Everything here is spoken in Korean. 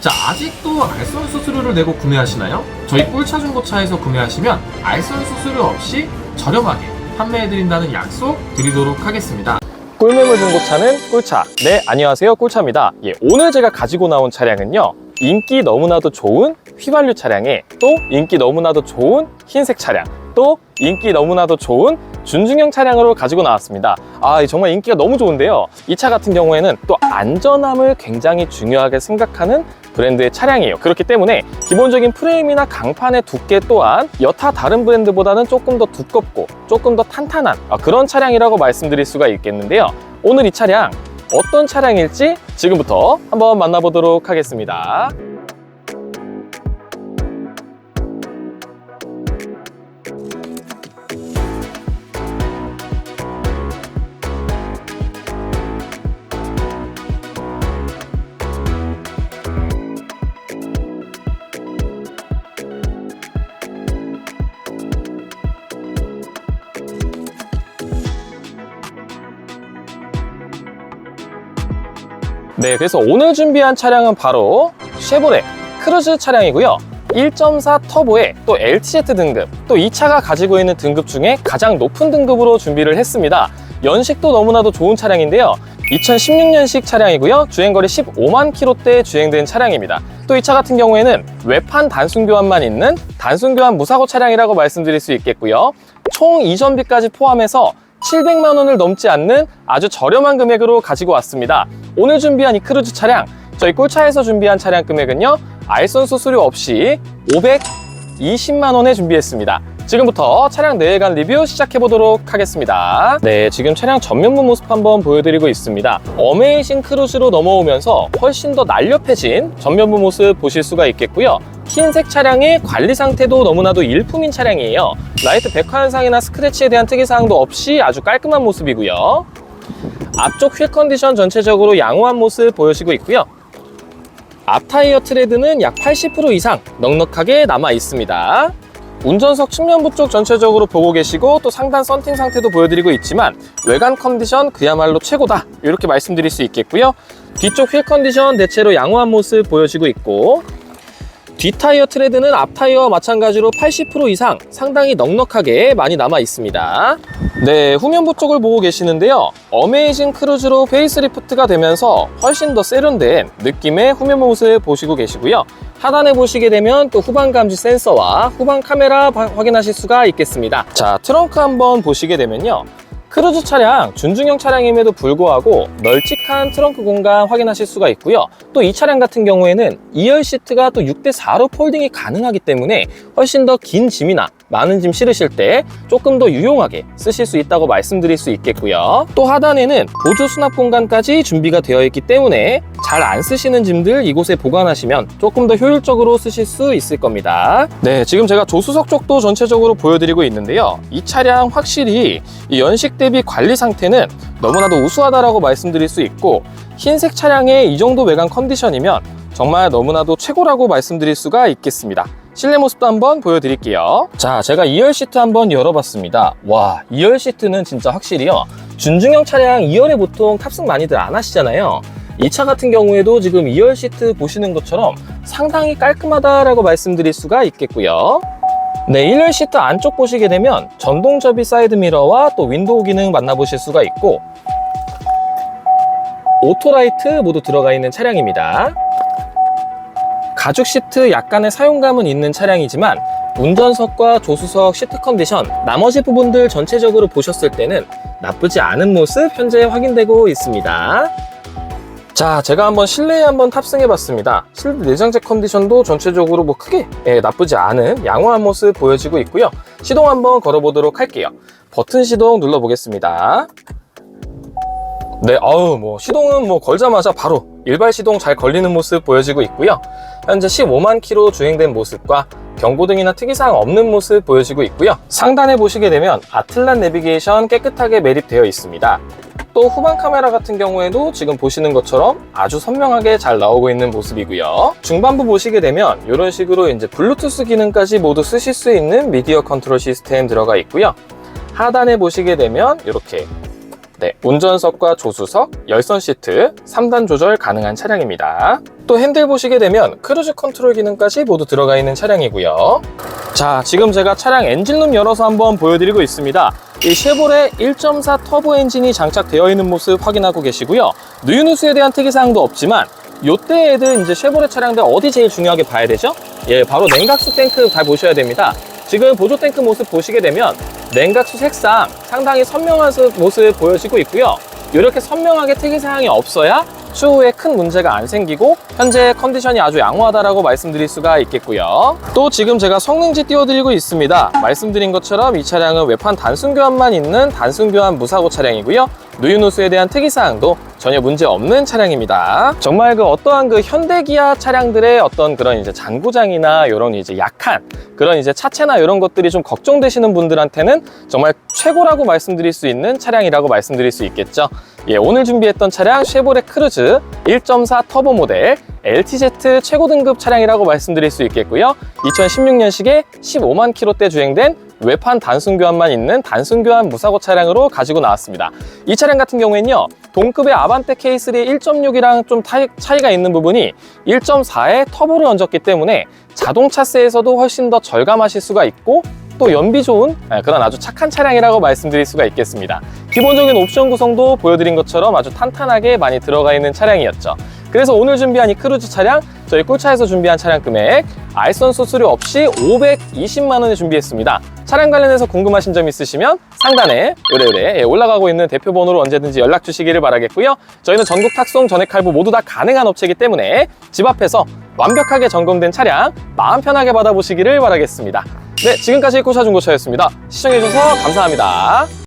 자, 아직도 알선 수수료를 내고 구매하시나요? 저희 꿀차 중고차에서 구매하시면 알선 수수료 없이 저렴하게 판매해드린다는 약속 드리도록 하겠습니다. 꿀매물 중고차는 꿀차. 네, 안녕하세요. 꿀차입니다. 예, 오늘 제가 가지고 나온 차량은요. 인기 너무나도 좋은 휘발유 차량에 또 인기 너무나도 좋은 흰색 차량, 또 인기 너무나도 좋은 준중형 차량으로 가지고 나왔습니다. 아, 정말 인기가 너무 좋은데요. 이 차 같은 경우에는 또 안전함을 굉장히 중요하게 생각하는 브랜드의 차량이에요. 그렇기 때문에 기본적인 프레임이나 강판의 두께 또한 여타 다른 브랜드보다는 조금 더 두껍고 조금 더 탄탄한 아, 그런 차량이라고 말씀드릴 수가 있겠는데요. 오늘 이 차량 어떤 차량일지 지금부터 한번 만나보도록 하겠습니다. 네, 그래서 오늘 준비한 차량은 바로 쉐보레 크루즈 차량이고요. 1.4 터보의 또 LTZ 등급, 또 이 차가 가지고 있는 등급 중에 가장 높은 등급으로 준비를 했습니다. 연식도 너무나도 좋은 차량인데요. 2016년식 차량이고요. 주행거리 15만 킬로대 주행된 차량입니다. 또 이 차 같은 경우에는 외판 단순 교환만 있는 단순 교환 무사고 차량이라고 말씀드릴 수 있겠고요. 총 이전비까지 포함해서 700만 원을 넘지 않는 아주 저렴한 금액으로 가지고 왔습니다. 오늘 준비한 이 크루즈 차량, 저희 꿀차에서 준비한 차량 금액은요, 알선 수수료 없이 520만 원에 준비했습니다. 지금부터 차량 내외관 리뷰 시작해 보도록 하겠습니다. 네, 지금 차량 전면부 모습 한번 보여드리고 있습니다. 어메이징 크루즈로 넘어오면서 훨씬 더 날렵해진 전면부 모습 보실 수가 있겠고요. 흰색 차량의 관리 상태도 너무나도 일품인 차량이에요. 라이트 백화 현상이나 스크래치에 대한 특이사항도 없이 아주 깔끔한 모습이고요. 앞쪽 휠 컨디션 전체적으로 양호한 모습 보여지고 있고요. 앞 타이어 트레드는 약 80% 이상 넉넉하게 남아 있습니다. 운전석 측면부 쪽 전체적으로 보고 계시고 또 상단 썬팅 상태도 보여드리고 있지만 외관 컨디션 그야말로 최고다 이렇게 말씀드릴 수 있겠고요. 뒤쪽 휠 컨디션 대체로 양호한 모습 보여지고 있고 뒷타이어 트레드는 앞타이어와 마찬가지로 80% 이상 상당히 넉넉하게 많이 남아 있습니다. 네, 후면부 쪽을 보고 계시는데요. 어메이징 크루즈로 페이스리프트가 되면서 훨씬 더 세련된 느낌의 후면 모습 보시고 계시고요. 하단에 보시게 되면 또 후방 감지 센서와 후방 카메라 바- 확인하실 수가 있겠습니다. 자, 트렁크 한번 보시게 되면요. 크루즈 차량, 준중형 차량임에도 불구하고 널찍한 트렁크 공간 확인하실 수가 있고요. 또 이 차량 같은 경우에는 2열 시트가 또 6대 4로 폴딩이 가능하기 때문에 훨씬 더 긴 짐이나 많은 짐 실으실 때 조금 더 유용하게 쓰실 수 있다고 말씀드릴 수 있겠고요. 또 하단에는 보조 수납 공간까지 준비가 되어 있기 때문에 잘 안 쓰시는 짐들 이곳에 보관하시면 조금 더 효율적으로 쓰실 수 있을 겁니다. 네, 지금 제가 조수석 쪽도 전체적으로 보여드리고 있는데요. 이 차량 확실히 이 연식 대비 관리 상태는 너무나도 우수하다라고 말씀드릴 수 있고 흰색 차량의 이 정도 외관 컨디션이면 정말 너무나도 최고라고 말씀드릴 수가 있겠습니다. 실내 모습도 한번 보여드릴게요. 자, 제가 2열 시트 한번 열어봤습니다. 와, 2열 시트는 진짜 확실히요. 준중형 차량 2열에 보통 탑승 많이들 안 하시잖아요. 이 차 같은 경우에도 지금 2열 시트 보시는 것처럼 상당히 깔끔하다라고 말씀드릴 수가 있겠고요. 네, 1열 시트 안쪽 보시게 되면 전동 접이 사이드 미러와 또 윈도우 기능 만나보실 수가 있고 오토라이트 모두 들어가 있는 차량입니다. 가죽 시트 약간의 사용감은 있는 차량이지만 운전석과 조수석 시트 컨디션 나머지 부분들 전체적으로 보셨을 때는 나쁘지 않은 모습 현재 확인되고 있습니다. 자, 제가 한번 실내에 한번 탑승해 봤습니다. 실내 내장재 컨디션도 전체적으로 뭐 크게 예, 나쁘지 않은 양호한 모습 보여지고 있고요. 시동 한번 걸어 보도록 할게요. 버튼 시동 눌러 보겠습니다. 네, 아우, 뭐, 시동은 뭐, 걸자마자 바로 일발 시동 잘 걸리는 모습 보여지고 있고요. 현재 15만 킬로 주행된 모습과 경고등이나 특이사항 없는 모습 보여지고 있고요. 상단에 보시게 되면 아틀란 내비게이션 깨끗하게 매립되어 있습니다. 또 후방 카메라 같은 경우에도 지금 보시는 것처럼 아주 선명하게 잘 나오고 있는 모습이고요. 중반부 보시게 되면 이런 식으로 이제 블루투스 기능까지 모두 쓰실 수 있는 미디어 컨트롤 시스템 들어가 있고요. 하단에 보시게 되면 이렇게 네, 운전석과 조수석, 열선 시트, 3단 조절 가능한 차량입니다. 또 핸들 보시게 되면 크루즈 컨트롤 기능까지 모두 들어가 있는 차량이고요. 자, 지금 제가 차량 엔진룸 열어서 한번 보여드리고 있습니다. 이 쉐보레 1.4 터보 엔진이 장착되어 있는 모습 확인하고 계시고요. 누유누스에 대한 특이사항도 없지만 요때 애들 이제 쉐보레 차량들 어디 제일 중요하게 봐야 되죠? 예, 바로 냉각수 탱크 잘 보셔야 됩니다. 지금 보조 탱크 모습 보시게 되면 냉각수 색상 상당히 선명한 수- 모습 보여지고 있고요. 이렇게 선명하게 특이사항이 없어야 추후에 큰 문제가 안 생기고 현재 컨디션이 아주 양호하다라고 말씀드릴 수가 있겠고요. 또 지금 제가 성능지 띄워드리고 있습니다. 말씀드린 것처럼 이 차량은 외판 단순 교환만 있는 단순 교환 무사고 차량이고요. 누유누스에 대한 특이사항도 전혀 문제 없는 차량입니다. 정말 그 어떠한 그 현대기아 차량들의 어떤 그런 이제 장고장이나 이런 이제 약한 그런 이제 차체나 이런 것들이 좀 걱정되시는 분들한테는 정말 최고라고 말씀드릴 수 있는 차량이라고 말씀드릴 수 있겠죠. 예, 오늘 준비했던 차량 쉐보레 크루즈 1.4 터보 모델 LTZ 최고 등급 차량이라고 말씀드릴 수 있겠고요. 2016년식에 15만 킬로대 주행된 외판 단순 교환만 있는 단순 교환 무사고 차량으로 가지고 나왔습니다. 이 차량 같은 경우에는요. 동급의 아반떼 K3 1.6이랑 좀 차이가 있는 부분이 1.4에 터보를 얹었기 때문에 자동차세에서도 훨씬 더 절감하실 수가 있고 또 연비 좋은 아, 그런 아주 착한 차량이라고 말씀드릴 수가 있겠습니다. 기본적인 옵션 구성도 보여드린 것처럼 아주 탄탄하게 많이 들어가 있는 차량이었죠. 그래서 오늘 준비한 이 크루즈 차량 저희 꿀차에서 준비한 차량 금액 알선 수수료 없이 520만 원에 준비했습니다. 차량 관련해서 궁금하신 점 있으시면 상단에 요래요래 예, 올라가고 있는 대표 번호로 언제든지 연락 주시기를 바라겠고요. 저희는 전국 탁송 전액 할부 모두 다 가능한 업체이기 때문에 집 앞에서 완벽하게 점검된 차량 마음 편하게 받아보시기를 바라겠습니다. 네, 지금까지 꿀차 중고차였습니다. 시청해주셔서 감사합니다.